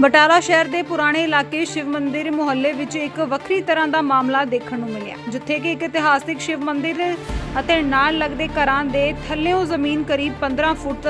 ਬਟਾਲਾ ਸ਼ਹਿਰ ਦੇ ਪੁਰਾਣੇ ਇਲਾਕੇ ਸ਼ਿਵ ਮੰਦਿਰ ਮੁਹੱਲੇ ਵਿੱਚ ਇੱਕ ਵੱਖਰੀ ਤਰ੍ਹਾਂ ਦਾ ਮਾਮਲਾ ਦੇਖਣ ਨੂੰ ਮਿਲਿਆ, ਜਿੱਥੇ ਕਿ ਇੱਕ ਇਤਿਹਾਸਿਕ ਸ਼ਿਵ ਮੰਦਿਰ ਅਤੇ ਨਾਲ ਲੱਗਦੇ ਘਰਾਂ ਦੇ ਥੱਲੇੋਂ ਜ਼ਮੀਨ ਕਰੀਬ 15 ਫੁੱਟ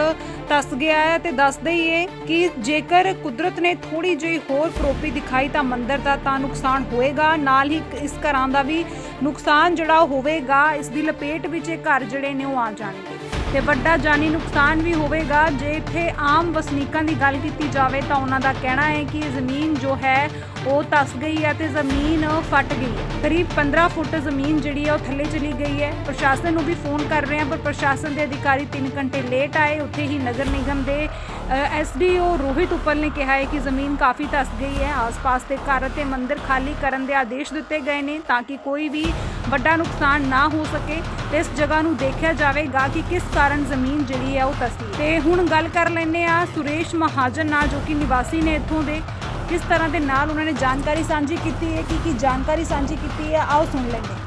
ਧੱਸ ਗਿਆ ਹੈ ਤੇ ਦੱਸ ਹੀ ਕਿ ਜੇਕਰ ਕੁਦਰਤ ਨੇ ਥੋੜੀ ਜਿਹੀ ਹੋਰ ਕਰੋਪੀ ਦਿਖਾਈ ਤਾਂ ਮੰਦਿਰ ਦਾ ਤਾਂ ਨੁਕਸਾਨ ਹੋਏਗਾ, ਨਾਲ ਹੀ ਇਸ ਘਰਾਂ ਦਾ ਵੀ ਨੁਕਸਾਨ ਜਿਹੜਾ ਹੋਵੇਗਾ, ਇਸ ਦੀ ਲਪੇਟ ਵਿੱਚ ਇਹ ਘਰ ਜਿਹੜੇ ਨੇ ਉਹ ਆ ਜਾਣਗੇ। ਤੇ ਵੱਡਾ ਜਾਨੀ ਨੁਕਸਾਨ ਵੀ ਹੋਵੇਗਾ। ਜੇ ਇੱਥੇ ਆਮ ਵਸਨੀਕਾਂ ਦੀ ਗੱਲ ਕੀਤੀ ਜਾਵੇ ਤਾਂ ਉਹਨਾਂ ਦਾ ਕਹਿਣਾ ਹੈ ਕਿ ਜ਼ਮੀਨ ਜੋ ਹੈ, ਉਹ ਧੱਸ ਗਈ ਹੈ ਤੇ ਜ਼ਮੀਨ ਫਟ ਗਈ ਹੈ। ਕਰੀਬ 15 ਫੁੱਟ ਜ਼ਮੀਨ ਜਿਹੜੀ ਹੈ, ਉਹ ਥੱਲੇ ਚਲੀ ਗਈ ਹੈ। ਪ੍ਰਸ਼ਾਸਨ ਨੂੰ ਵੀ ਫੋਨ ਕਰ ਰਹੇ ਹਾਂ, ਪਰ ਪ੍ਰਸ਼ਾਸਨ ਦੇ ਅਧਿਕਾਰੀ 3 ਘੰਟੇ ਲੇਟ ਆਏ। ਉੱਥੇ ਹੀ ਨਗਰ ਨਿਗਮ ਦੇ ਐਸਡੀਓ ਰੋਹਿਤ ਉਪਲ ਨੇ ਕਿਹਾ ਹੈ ਕਿ ਜ਼ਮੀਨ ਕਾਫੀ ਧੱਸ ਗਈ ਹੈ। ਆਸ-ਪਾਸ ਦੇ ਘਰ ਅਤੇ ਮੰਦਿਰ ਖਾਲੀ ਕਰਨ ਦੇ ਆਦੇਸ਼ ਦਿੱਤੇ ਗਏ ਨੇ ਤਾਂ ਕਿ ਕੋਈ ਵੀ ਵੱਡਾ ਨੁਕਸਾਨ ਨਾ ਹੋ ਸਕੇ। ਇਸ ਜਗ੍ਹਾ ਨੂੰ ਦੇਖਿਆ ਜਾਵੇਗਾ ਕਿ ਕਿਸ ਕਾਰਨ ਜ਼ਮੀਨ ਜਿਹੜੀ ਹੈ ਉਹ ਧੱਸੀ ਤੇ ਹੁਣ ਗੱਲ ਕਰ ਲੈਂਦੇ ਆ ਸੁਰੇਸ਼ ਮਹਾਜਨ ਨਾਲ ਜੋ ਕਿ ਨਿਵਾਸੀ ਨੇ ਇੱਥੋਂ ਦੇ। ਕਿਸ ਤਰ੍ਹਾਂ ਦੇ ਨਾਲ ਉਹਨਾਂ ਨੇ ਜਾਣਕਾਰੀ ਸਾਂਝੀ ਕੀਤੀ ਹੈ ਕਿ ਕੀ ਜਾਣਕਾਰੀ ਸਾਂਝੀ ਕੀਤੀ ਹੈ ਆਓ ਸੁਣ ਲੈਂਦੇ ਹਾਂ।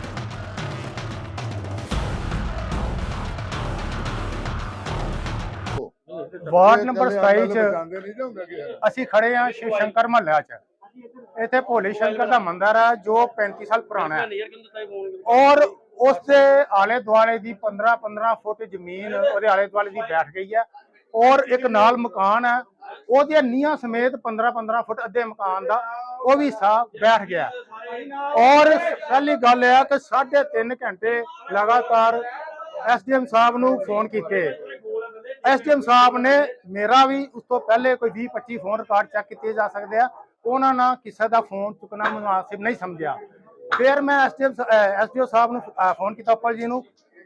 ਵਾਰਡ ਨੰਬਰ 27 ਚ ਅਸੀਂ ਖੜੇ ਹਾਂ ਸ਼ਿਵ ਸ਼ੰਕਰ ਮਹੱਲਾ ਚ। ਇੱਥੇ ਭੋਲੇ ਸ਼ੰਕਰ ਦਾ ਮੰਦਿਰ ਹੈ ਜੋ 35 ਸਾਲ ਪੁਰਾਣਾ ਹੈ। ਔਰ ਉਸ ਦੇ ਆਲੇ ਦੁਆਲੇ ਦੀ 15 15 ਫੁੱਟ ਜ਼ਮੀਨ ਉਹਦੇ ਆਲੇ ਦੁਆਲੇ ਦੀ ਬੈਠ ਗਈ ਹੈ ਔਰ ਇੱਕ ਨਾਲ ਮਕਾਨ ਹੈ ਉਹਦੀਆਂ ਨੀਹਾਂ ਸਮੇਤ 15 15 ਫੁੱਟ ਅੱਧੇ ਮਕਾਨ ਦਾ ਉਹ ਵੀ ਹਿੱਸਾ ਬੈਠ ਗਿਆ। ਔਰ ਪਹਿਲੀ ਗੱਲ ਇਹ ਹੈ ਕਿ 3.5 ਘੰਟੇ ਲਗਾਤਾਰ ਐਸਡੀਐਮ ਸਾਹਿਬ ਨੂੰ ਫੋਨ ਕੀਤੇ। ਐਸਡੀਐਮ ਸਾਹਿਬ ਨੇ ਮੇਰਾ ਵੀ ਉਸ ਤੋਂ ਪਹਿਲੇ ਕੋਈ 20 25 ਫੋਨ ਰਿਕਾਰਡ ਚੈੱਕ ਕੀਤੇ ਜਾ ਸਕਦੇ ਆ। ਉਹਨਾਂ ਨਾਲ ਕਿਸੇ ਦਾ ਫੋਨ ਚੁੱਕਣਾ ਮੁਨਾਸਿਬ ਨਹੀਂ ਸਮਝਿਆ। ਫਿਰ ਮੈਂ ਐਸਡੀਓ ਸਾਹਿਬ ਨੂੰ ਫੋਨ ਕੀਤਾ ਉੱਪਰ ਜੀ ਨੂੰ।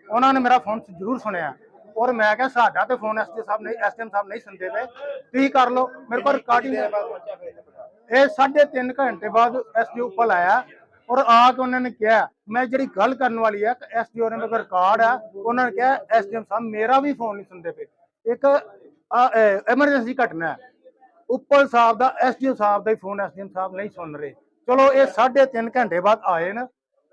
ਉਹਨਾਂ ਨੇ ਮੇਰਾ ਫੋਨ ਜ਼ਰੂਰ ਸੁਣਿਆ। ਔਰ ਮੈਂ ਕਿਹਾ ਸਾਡਾ ਤੇ ਫੋਨ ਐਸਡੀਓ ਸਾਹਿਬ ਨਹੀਂ ਐਸਡੀਐਮ ਸਾਹਿਬ ਨਹੀਂ ਸੁਣਦੇ ਪਏ। ਤੁਸੀਂ ਕਰ ਲਓ। ਮੇਰੇ ਕੋਲ ਰਿਕਾਰਡਿੰਗ ਇਹ ਸਾਢੇ ਤਿੰਨ ਘੰਟੇ ਬਾਅਦ ਐਸਡੀਓ ਉੱਪਰ ਆਇਆ। ਔਰ ਆ ਕੇ ਉਹਨਾਂ ਨੇ ਕਿਹਾ ਮੈਂ ਜਿਹੜੀ ਗੱਲ ਕਰਨ ਵਾਲੀ ਹੈ ਐਸਡੀਓ ਨੇ ਮੇਰੇ ਰਿਕਾਰਡ ਆ। ਉਹਨਾਂ ਨੇ ਕਿਹਾ ਐਸਡੀਐਮ ਸਾਹਿਬ ਮੇਰਾ ਵੀ ਫੋਨ ਨਹੀਂ ਸੁਣਦੇ ਪਏ। ਇੱਕ ਐਮਰਜੈਂਸੀ ਘਟਨਾ ਹੈ। ਉੱਪਲ ਸਾਹਿਬ ਦਾ ਐਸਡੀਓ ਸਾਹਿਬ ਦਾ ਹੀ ਫੋਨ ਐਸਡੀਐਮ ਸਾਹਿਬ ਨਹੀਂ ਸੁਣ ਰਹੇ। ਚਲੋ ਇਹ ਸਾਢੇ ਤਿੰਨ ਘੰਟੇ ਬਾਅਦ ਆਏ ਨੇ,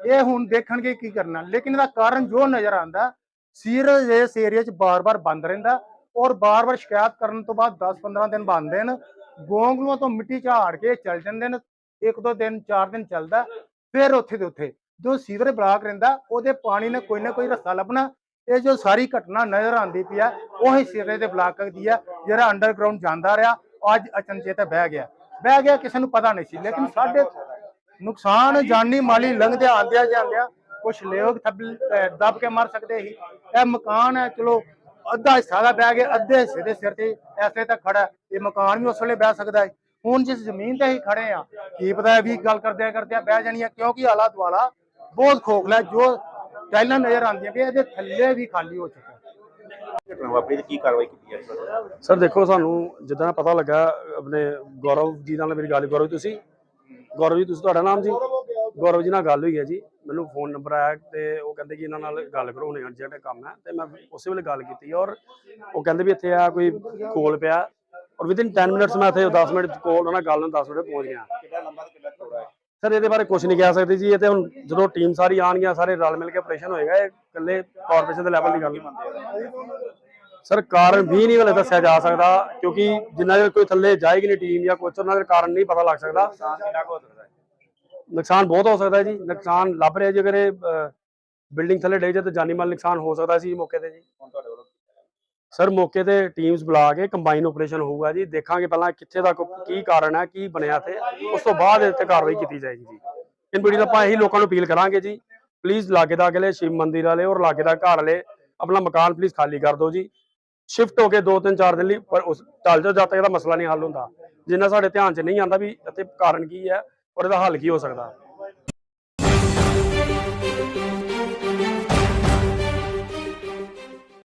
ਇਹ ਹੁਣ ਦੇਖਣਗੇ ਕੀ ਕਰਨਾ। ਲੇਕਿਨ ਇਹਦਾ ਕਾਰਨ ਜੋ ਨਜ਼ਰ ਆਂਦਾ ਸੀਰਜ ਇਸ ਏਰੀਆ 'ਚ ਬਾਰ-ਬਾਰ ਬੰਦ ਰਹਿੰਦਾ ਔਰ ਬਾਰ-ਬਾਰ ਸ਼ਿਕਾਇਤ ਕਰਨ ਤੋਂ ਬਾਅਦ 10-15 ਦਿਨ ਬੰਦ ਨੇ ਗੋਂਗਲੂਆਂ ਤੋਂ ਮਿੱਟੀ ਝਾੜ ਕੇ ਚੱਲ ਜਾਂਦੇ ਨੇ, ਇੱਕ ਦੋ ਦਿਨ, ਚਾਰ ਦਿਨ ਚੱਲਦਾ, ਫਿਰ ਉੱਥੇ ਦੇ ਉੱਥੇ। ਜੋ ਸੀਵਰ ਬਲਾਕ ਰਹਿੰਦਾ, ਉਹਦੇ ਪਾਣੀ ਨੇ ਕੋਈ ਨਾ ਕੋਈ ਰਸਤਾ ਲੱਭਣਾ, ਇਹ ਜੋ ਸਾਰੀ ਘਟਨਾ ਨਜ਼ਰ ਆਉਂਦੀ ਪਈ ਆ, ਉਹੀ ਸੀਵਰੇਜ ਦੇ ਬਲਾਕ ਦੀ ਆ, ਜਿਹੜਾ ਅੰਡਰਗਰਾਉਂਡ ਜਾਂਦਾ ਰਿਹਾ, ਅੱਜ ਅਚਨਚੇਤ ਬਹਿ ਗਿਆ। ਬਹਿ ਗਿਆ ਕਿਸੇ ਨੂੰ ਪਤਾ ਨਹੀਂ ਸੀ ਲੇਕਿਨ ਸਾਡੇ ਨੁਕਸਾਨ ਜਾਨੀ ਮਾਲੀ ਲੰਘਦੇ ਆਂਦਿਆਂ ਜਾਂਦਿਆਂ ਕੁਝ ਲੋਕ ਦੱਬ ਕੇ ਮਰ ਸਕਦੇ ਸੀ ਇਹ ਮਕਾਨ ਹੈ ਚਲੋ ਅੱਧਾ ਹਿੱਸਾ ਦਾ ਬਹਿ ਗਿਆ ਅੱਧੇ ਹਿੱਸੇ ਦੇ ਸਿਰ ਤੇ ਐਸੇ ਤੱਕ ਖੜਾ। ਇਹ ਮਕਾਨ ਵੀ ਉਸ ਵੇਲੇ ਬਹਿ ਸਕਦਾ ਹੈ ਹੁਣ ਜਿਸ ਜ਼ਮੀਨ ਤੇ ਹੀ ਖੜੇ ਆ ਕੀ ਪਤਾ ਵੀ ਗੱਲ ਕਰਦੇ ਕਰਦੇ ਬਹਿ ਜਾਣੀ ਹੈ ਕਿਉਂਕਿ ਆਲਾ ਦੁਆਲਾ ਬਹੁਤ ਖੋਖਲਾ ਜੋ ਟਾਈਲਾਂ ਨਜ਼ਰ ਆਉਂਦੀਆਂ ਵੀ ਇਹਦੇ ਥੱਲੇ ਵੀ ਖਾਲੀ ਹੋ ਚੁੱਕਾ। ਘਟਨਾ ਵਾਪਰੀ ਤੇ ਕੀ ਕਾਰਵਾਈ ਕੀਤੀ ਹੈ? ਸਰ ਦੇਖੋ ਸਾਨੂੰ ਜਿੱਦਾਂ ਪਤਾ ਲੱਗਾ ਆਪਣੇ ਗੌਰਵ ਜੀ ਨਾਲ ਮੇਰੀ ਗੱਲ ਗੌਰਵ ਤੁਸੀਂ। ਗੌਰਵ ਜੀ ਤੁਸੀਂ ਤੁਹਾਡਾ ਨਾਮ ਜੀ? ਗੌਰਵ ਜੀ ਨਾਲ ਗੱਲ ਹੋਈ ਹੈ ਜੀ। ਮੈਨੂੰ ਫੋਨ ਨੰਬਰ ਆਇਆ ਤੇ ਉਹ ਕਹਿੰਦੇ ਕਿ ਇਹਨਾਂ ਨਾਲ ਗੱਲ ਕਰੋ ਹੁਣੇ ਅਰਜੈਂਟ ਕੰਮ ਹੈ। ਤੇ ਮੈਂ ਉਸੇ ਵੇਲੇ ਗੱਲ ਕੀਤੀ ਔਰ ਉਹ ਕਹਿੰਦੇ ਵੀ ਇੱਥੇ ਆ ਕੋਈ ਕੋਲ ਪਿਆ ਔਰ ਵਿਦਿਨ 10 ਮਿੰਟਸ ਮੈਂ ਇੱਥੇ 10 ਮਿੰਟ ਕੋਲ ਉਹਨਾਂ ਨਾਲ ਗੱਲ ਨੂੰ 10 ਮਿੰਟ ਪਹੁੰਚ ਗਿਆ। ਕਿੰਨਾ ਲੰਬਾ ਤੇ ਕਿੰਨਾ ਚੌੜਾ ਹੈ? ਸਰ ਇਹਦੇ ਬਾਰੇ ਕੁਝ ਨਹੀਂ ਕਹਿ ਸਕਦੇ ਜੀ। ਇਹ ਤੇ ਹੁਣ ਜਦੋਂ ਟੀਮ ਸਾਰੀ ਆਣਗੀਆਂ ਸਾਰੇ ਰਲ ਮਿਲ ਕੇ ਆਪਰੇਸ਼ਨ ਹੋਏਗਾ ਇਹ ਇਕੱਲੇ ਕਾਰਪੋਰੇਸ਼ਨ ਦੇ ਲੈਵਲ ਦੀ ਗੱਲ। ਨਹੀਂ ਸਰ, ਕਾਰਨ ਵੀ ਨਹੀਂ ਹਲੇ ਦੱਸਿਆ ਜਾ ਸਕਦਾ, ਕਿਉਂਕਿ ਜਿੰਨਾ ਚਿਰ ਕੋਈ ਥੱਲੇ ਜਾਏਗੀ ਨਹੀਂ ਟੀਮ ਜਾਂ ਕੁਝ ਉਹਨਾਂ ਦੇ ਕਾਰਨ ਨਹੀਂ ਪਤਾ ਲੱਗ ਸਕਦਾ। ਨੁਕਸਾਨ ਬਹੁਤ ਹੋ ਸਕਦਾ ਜੀ, ਨੁਕਸਾਨ ਲੱਭ ਰਿਹਾ ਜੀ, ਅਗਰ ਇਹ ਬਿਲਡਿੰਗ ਥੱਲੇ ਡਿੱਗ ਜਾਏ ਤਾਂ ਜਾਨੀ ਮਾਲ ਨੁਕਸਾਨ ਹੋ ਸਕਦਾ ਸੀ ਮੌਕੇ ਤੇ ਜੀ। ਸਰ, ਮੌਕੇ ਤੇ ਟੀਮਸ ਬੁਲਾ ਕੇ ਕੰਬਾਈਨ ਆਪਰੇਸ਼ਨ ਹੋਊਗਾ ਜੀ, ਦੇਖਾਂਗੇ ਪਹਿਲਾਂ ਕਿੱਥੇ ਤੱਕ ਕੀ ਕਾਰਨ ਹੈ, ਕੀ ਬਣਿਆ ਤੇ ਉਸ ਤੋਂ ਬਾਅਦ ਇੱਥੇ ਕਾਰਵਾਈ ਕੀਤੀ ਜਾਏਗੀ ਜੀ। ਇਨ ਵੀਡੀਓ ਆਪਾਂ ਇਹੀ ਲੋਕਾਂ ਨੂੰ ਅਪੀਲ ਕਰਾਂਗੇ ਜੀ ਪਲੀਜ਼ ਲਾਗੇ ਦਾ ਅਗਲੇ, ਸ਼ਿਵ ਮੰਦਿਰ ਵਾਲੇ ਔਰ ਲਾਗੇ ਦਾ ਘਰ ਵਾਲੇ, ਆਪਣਾ ਮਕਾਨ ਪਲੀਜ਼ ਖਾਲੀ ਕਰ ਦਿਓ ਜੀ। ਸ਼ਿਫਟ ਹੋ ਕੇ 2-3 4 ਦਿਨ ਲਈ, ਪਰ ਉਸ ਚੱਲ ਜਾਓ, ਜਦ ਤੱਕ ਇਹਦਾ ਮਸਲਾ ਨਹੀਂ ਹੱਲ ਹੁੰਦਾ। ਜਿੰਨਾ ਸਾਡੇ ਧਿਆਨ 'ਚ ਨਹੀਂ ਆਉਂਦਾ ਵੀ ਇੱਥੇ ਕਾਰਨ ਕੀ ਹੈ, ਔਰ ਇਹਦਾ ਹੱਲ ਕੀ ਹੋ ਸਕਦਾ।